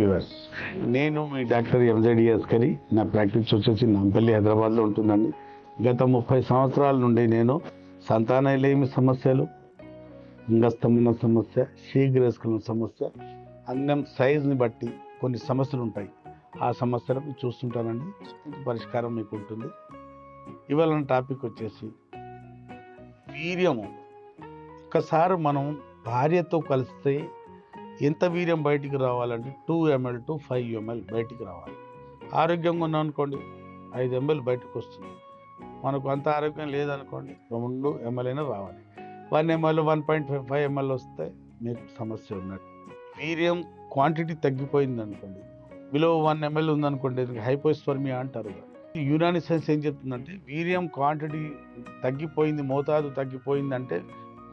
Viewers నేను మీ doctor ఎంజెడిఎస్ Askari నా practice వచ్చేసి నాంపల్లి హైదరాబాద్లో ఉంటుందండి. గత ముప్పై సంవత్సరాల నుండి నేను సంతానలేమి సమస్యలు అంగస్తంభన సమస్య శీఘ్రస్కలన సమస్య అన్నం సైజుని బట్టి కొన్ని సమస్యలు ఉంటాయి. ఆ సమస్యలను చూస్తుంటానండి. పరిష్కారం మీకు ఉంటుంది. ఇవాళ టాపిక్ వచ్చేసి వీర్యము. ఒక్కసారి మనం భార్యతో కలిస్తే ఎంత వీర్యం బయటికి రావాలంటే two M L to five M L బయటికి రావాలి. ఆరోగ్యంగా ఉన్నాం అనుకోండి ఐదు ఎంఎల్ బయటకు వస్తుంది. మనకు అంత ఆరోగ్యం లేదనుకోండి రెండు ఎంఎల్ అయినా రావాలి. One M L one point five five M L వస్తే మీకు సమస్య ఉన్నట్టు. వీర్యం క్వాంటిటీ తగ్గిపోయింది అనుకోండి బిలో వన్ ఎంఎల్ ఉందనుకోండి హైపోస్వర్మియా అంటారు యునాని సైన్స్ ఏం చెప్తుందంటే వీర్యం క్వాంటిటీ తగ్గిపోయింది మోతాదు తగ్గిపోయింది అంటే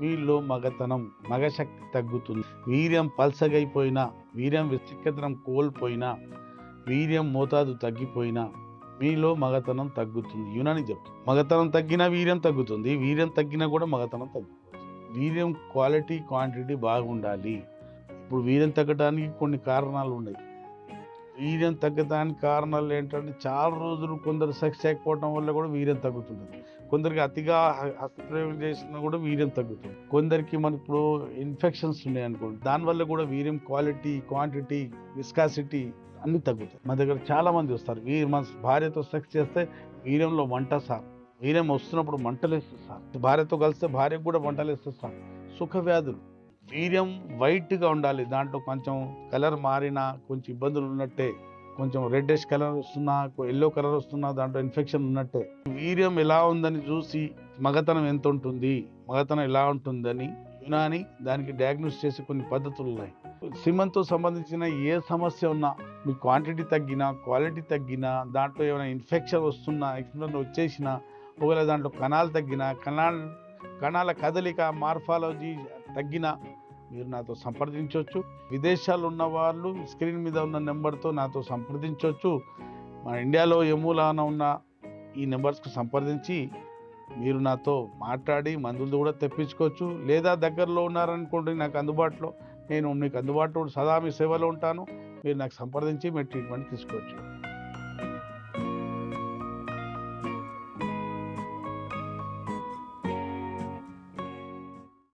వీళ్ళు మగతనం మగశక్తి తగ్గుతుంది. వీర్యం పల్సగైపోయినా వీర్యం విచిక్కతనం కోల్పోయినా వీర్యం మోతాదు తగ్గిపోయినా మీలో మగతనం తగ్గుతుంది. యునాని చెప్తుంది మగతనం తగ్గినా వీర్యం తగ్గుతుంది. వీర్యం తగ్గినా కూడా మగతనం తగ్గుతుంది. వీర్యం క్వాలిటీ క్వాంటిటీ బాగుండాలి. ఇప్పుడు వీర్యం తగ్గడానికి కొన్ని కారణాలు ఉన్నాయి వీర్యం తగ్గడానికి కారణాలు ఏంటంటే చాలా రోజులు కొందరు సెక్స్ చేయకపోవడం వల్ల కూడా వీర్యం తగ్గుతుంది కొందరికి అతిగా హస్తప్రయోగం చేసినా కూడా వీర్యం తగ్గుతుంది. కొందరికి మనకి ఇప్పుడు ఇన్ఫెక్షన్స్ ఉన్నాయి అనుకోండి దానివల్ల కూడా వీర్యం క్వాలిటీ క్వాంటిటీ విస్కాసిటీ అన్నీ తగ్గుతాయి. మన దగ్గర చాలా మంది వస్తారు. వీరు మన భార్యతో సెక్స్ చేస్తే వీర్యంలో వంట సార్. వీర్యం వస్తున్నప్పుడు మంటలు వేస్తుంది సార్. భార్యతో కలిస్తే భార్యకు కూడా మంటలు వేస్తుంది సార్. సుఖ వ్యాధులు వీర్యం వైట్గా ఉండాలి. దాంట్లో కొంచెం కలర్ మారినా కొంచెం ఇబ్బందులు ఉన్నట్టే కొంచెం రెడ్డిష్ కలర్ వస్తున్నా ఎల్లో కలర్ వస్తున్నా దాంట్లో ఇన్ఫెక్షన్ ఉన్నట్టే. వీర్యం ఎలా ఉందని చూసి మగతనం ఎంత ఉంటుంది మగతనం ఎలా ఉంటుందని యునాని దానికి డయాగ్నోస్ చేసే కొన్ని పద్ధతులు ఉన్నాయి. సిమంతో సంబంధించిన ఏ సమస్య ఉన్నా మీ క్వాంటిటీ తగ్గినా క్వాలిటీ తగ్గినా దాంట్లో ఏమైనా ఇన్ఫెక్షన్ వస్తున్నా ఇన్ఫెక్షన్ వచ్చేసినా ఒకవేళ దాంట్లో కణాలు తగ్గినా కణాలు కణాల కదలిక మార్ఫాలజీ తగ్గిన మీరు నాతో సంప్రదించవచ్చు. విదేశాల్లో ఉన్న వాళ్ళు స్క్రీన్ మీద ఉన్న నెంబర్తో నాతో సంప్రదించవచ్చు. మన ఇండియాలో ఏ ఉన్న ఈ నెంబర్స్కి సంప్రదించి మీరు నాతో మాట్లాడి మందులు కూడా తెప్పించుకోవచ్చు. లేదా దగ్గరలో ఉన్నారనుకోండి నాకు అందుబాటులో నేను మీకు అందుబాటులో సదా మీ సేవలో ఉంటాను. మీరు నాకు సంప్రదించి మీరు ట్రీట్మెంట్ తీసుకోవచ్చు.